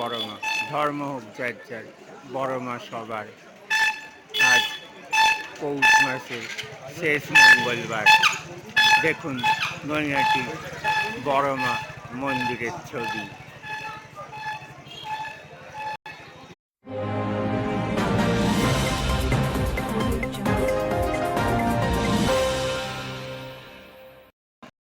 বড় মা ধর্ম হোক যার যার বড় মা সবার। আজ পৌষ মাসের শেষ মঙ্গলবার। দেখুন নৈনাটি বড় মা মন্দিরের ছবি।